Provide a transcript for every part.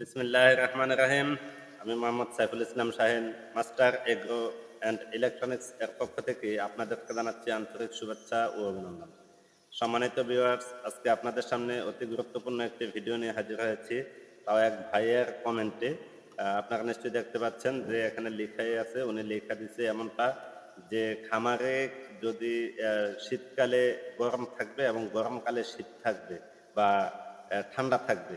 বিসমিল্লাহ রহমান রাহিম। আমি Mohammad Saiful Islam Shahin, master agro and electronics এর পক্ষ থেকে আপনাদেরকে জানাচ্ছি আন্তরিক শুভেচ্ছা ও অভিনন্দন। সম্মানিত ভিউয়ার্স আজকে আপনাদের সামনে অতি গুরুত্বপূর্ণ একটি ভিডিও নিয়ে হাজির হয়েছি। তাও এক ভাইয়ের কমেন্টে আপনারা নিশ্চয়ই দেখতে পাচ্ছেন যে এখানে লেখাই আছে, উনি লেখা দিছে এমনটা যে খামারে যদি শীতকালে গরম থাকবে এবং গরমকালে শীত থাকবে বা ঠান্ডা থাকবে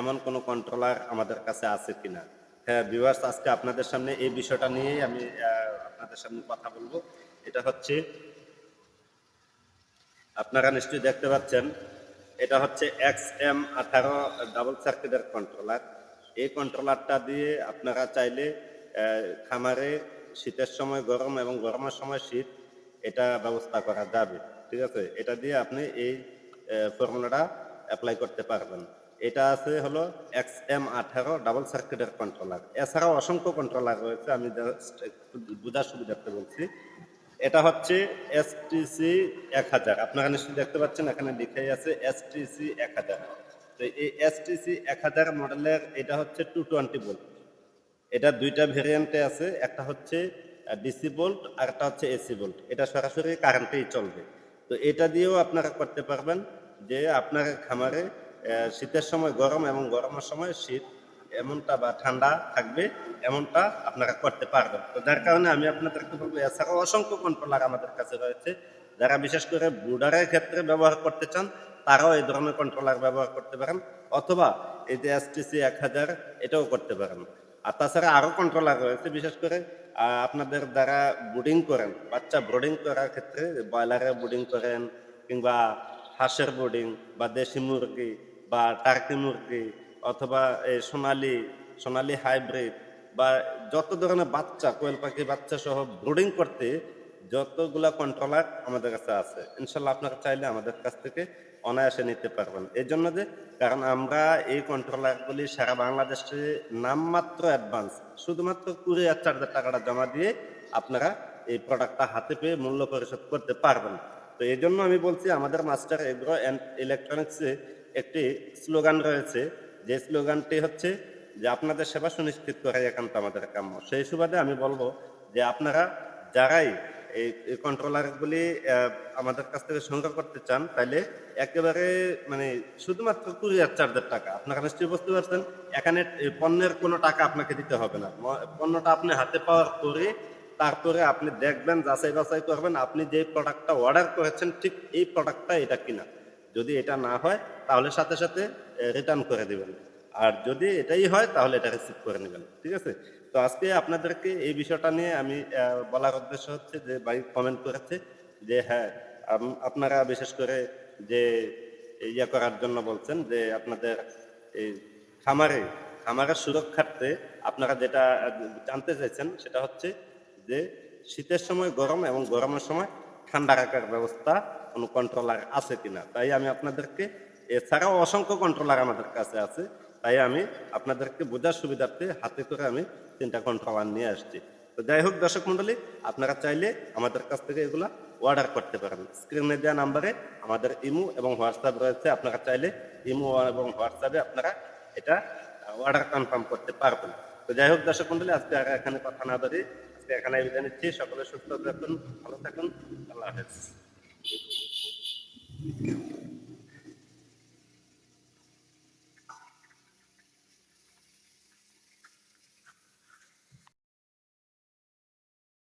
এমন কোনো কন্ট্রোলার আমাদের কাছে আছে কিনা? হ্যাঁ ভিউয়ার্স আজকে আপনাদের সামনে এই বিষয়টা নিয়েই আমি আপনাদের সামনে কথা বলব। এটা হচ্ছে, আপনারা নিশ্চয়ই দেখতে পাচ্ছেন, এটা হচ্ছে এক্স এম আঠারো ডাবল সার্কিটের কন্ট্রোলার এই কন্ট্রোলারটা দিয়ে আপনারা চাইলে খামারে শীতের সময় গরম এবং গরমের সময় শীত, এটা ব্যবস্থা করা যাবে। ঠিক আছে? এটা দিয়ে আপনি এই ফর্মুলাটা অ্যাপ্লাই করতে পারবেন। এটা আছে হলো এক্স এম আঠারো ডাবল সার্কিটের কন্ট্রোলার এছাড়াও অসংখ্য কন্ট্রোলার রয়েছে, আমি just একটু বোঝার সুবিধার্থে বলছি। এটা হচ্ছে এসটিসি এক হাজার। আপনারা নিশ্চয়ই দেখতে পাচ্ছেন, এখানে লিখাই আছে এসটিসি এক হাজার। তো এই এসটিসি এক হাজার মডেলের এটা হচ্ছে টু টোয়েন্টি বোল্ট এটা দুইটা ভেরিয়েন্টে আছে, একটা হচ্ছে ডিসি বোল্ট আর একটা হচ্ছে এসি বোল্ট এটা সরাসরি কারেন্টেই চলবে। তো এটা দিয়েও আপনারা করতে পারবেন যে আপনার খামারে শীতের সময় গরম এবং গরমের সময় শীত, এমনটা বা ঠান্ডা থাকবে, এমনটা আপনারা করতে পারবেন। তো যার কারণে আমি আপনাদেরকে বলব, এছাড়াও অসংখ্য কন্ট্রোলার আমাদের কাছে রয়েছে। যারা বিশেষ করে ব্রুডারের ক্ষেত্রে ব্যবহার করতে চান, তারাও এই ধরনের কন্ট্রোলার ব্যবহার করতে পারেন, অথবা এই যে এসটিসি এক হাজার, এটাও করতে পারেন। আর তাছাড়া আরও কন্ট্রোলার রয়েছে, বিশেষ করে আপনাদের দ্বারা বুডিং করেন, বাচ্চা ব্রোডিং করার ক্ষেত্রে, ব্রয়লারের বুডিং করেন, কিংবা হাঁসের বোর্ডিং বা দেশি মুরগি বা টার্কি মুরগি অথবা এই সোনালি সোনালি হাইব্রিড বা যত ধরনের বাচ্চা, কোয়েল পাখি বাচ্চা সহ ব্রোডিং করতে যতগুলা কন্ট্রোলার আমাদের কাছে আছে। ইনশাল্লাহ আপনারা চাইলে আমাদের কাছ থেকে অনায়াসে নিতে পারবেন। এই জন্য যে, কারণ আমরা এই কন্ট্রোলারগুলি সারা বাংলাদেশে নামমাত্র অ্যাডভান্স শুধুমাত্র কুড়ি হাজার চার হাজার টাকাটা জমা দিয়ে আপনারা এই প্রোডাক্টটা হাতে পেয়ে মূল্য পরিশোধ করতে পারবেন। তো এই জন্য আমি বলছি, আমাদের মাস্টার এগ্রো অ্যান্ড ইলেকট্রনিক্সে একটি স্লোগান রয়েছে, যে স্লোগানটি হচ্ছে যে আপনাদের সেবা সুনিশ্চিত করাই একান্ত আমাদের কাম্য। সেই সুবাদে আমি বলব যে আপনারা যারাই এই কন্ট্রোলারগুলি আমাদের কাছ থেকে সংগ্রহ করতে চান তাহলে একেবারে মানে শুধুমাত্র কুড়ি হাজার চার টাকা। আপনারা নিশ্চয়ই বুঝতে পারছেন, এখানে পণ্যের কোনো টাকা আপনাকে দিতে হবে না। পণ্যটা আপনি হাতে পাওয়ার পরে তারপরে আপনি দেখবেন, যাচাই বাছাই করবেন, আপনি যে প্রোডাক্টটা অর্ডার করেছেন, ঠিক এই প্রোডাক্টটা এটা কিনা। যদি এটা না হয় তাহলে সাথে সাথে রিটার্ন করে দিবেন। আর যদি এটাই হয়, তাহলে এটা রিসিভ করে নেবেন। ঠিক আছে? তো আজকে আপনাদেরকে এই বিষয়টা নিয়ে আমি বলার উদ্দেশ্য হচ্ছে যে, ভাই কমেন্ট করেছে যে হ্যাঁ আপনারা বিশেষ করে যে ইয়ে করার জন্য বলছেন যে, আপনাদের এই খামারে, খামারের সুরক্ষার্থে আপনারা যেটা জানতে চাইছেন, সেটা হচ্ছে যে, শীতের সময় গরম এবং গরমের সময় ঠান্ডা রাখার ব্যবস্থা কোনো কন্ট্রোলার আছে কিনা? তাই আমি আপনাদেরকে এছাড়াও অসংখ্য কন্ট্রোলার আমাদের কাছে আছে। তাই আমি আপনাদেরকে বোঝার সুবিধার্থে হাতে করে আমি তিনটা কন্ট্রোলার নিয়ে আসছি। তো যাই হোক দর্শক মণ্ডলী, আপনারা চাইলে আমাদের কাছ থেকে এগুলা অর্ডার করতে পারেন। স্ক্রিনে দেওয়া নাম্বারে আমাদের ইমো এবং হোয়াটসঅ্যাপ রয়েছে। আপনারা চাইলে ইমো এবং হোয়াটসঅ্যাপে আপনারা এটা অর্ডার কনফার্ম করতে পারবেন। তো যাই হোক দর্শক মন্ডলী আজকে আর এখানে কথা না বাড়ি আজকে এখানে বিদায় নিচ্ছি। সকলে সুস্থ থাকুন, ভালো থাকুন। আল্লাহ হাফেজ।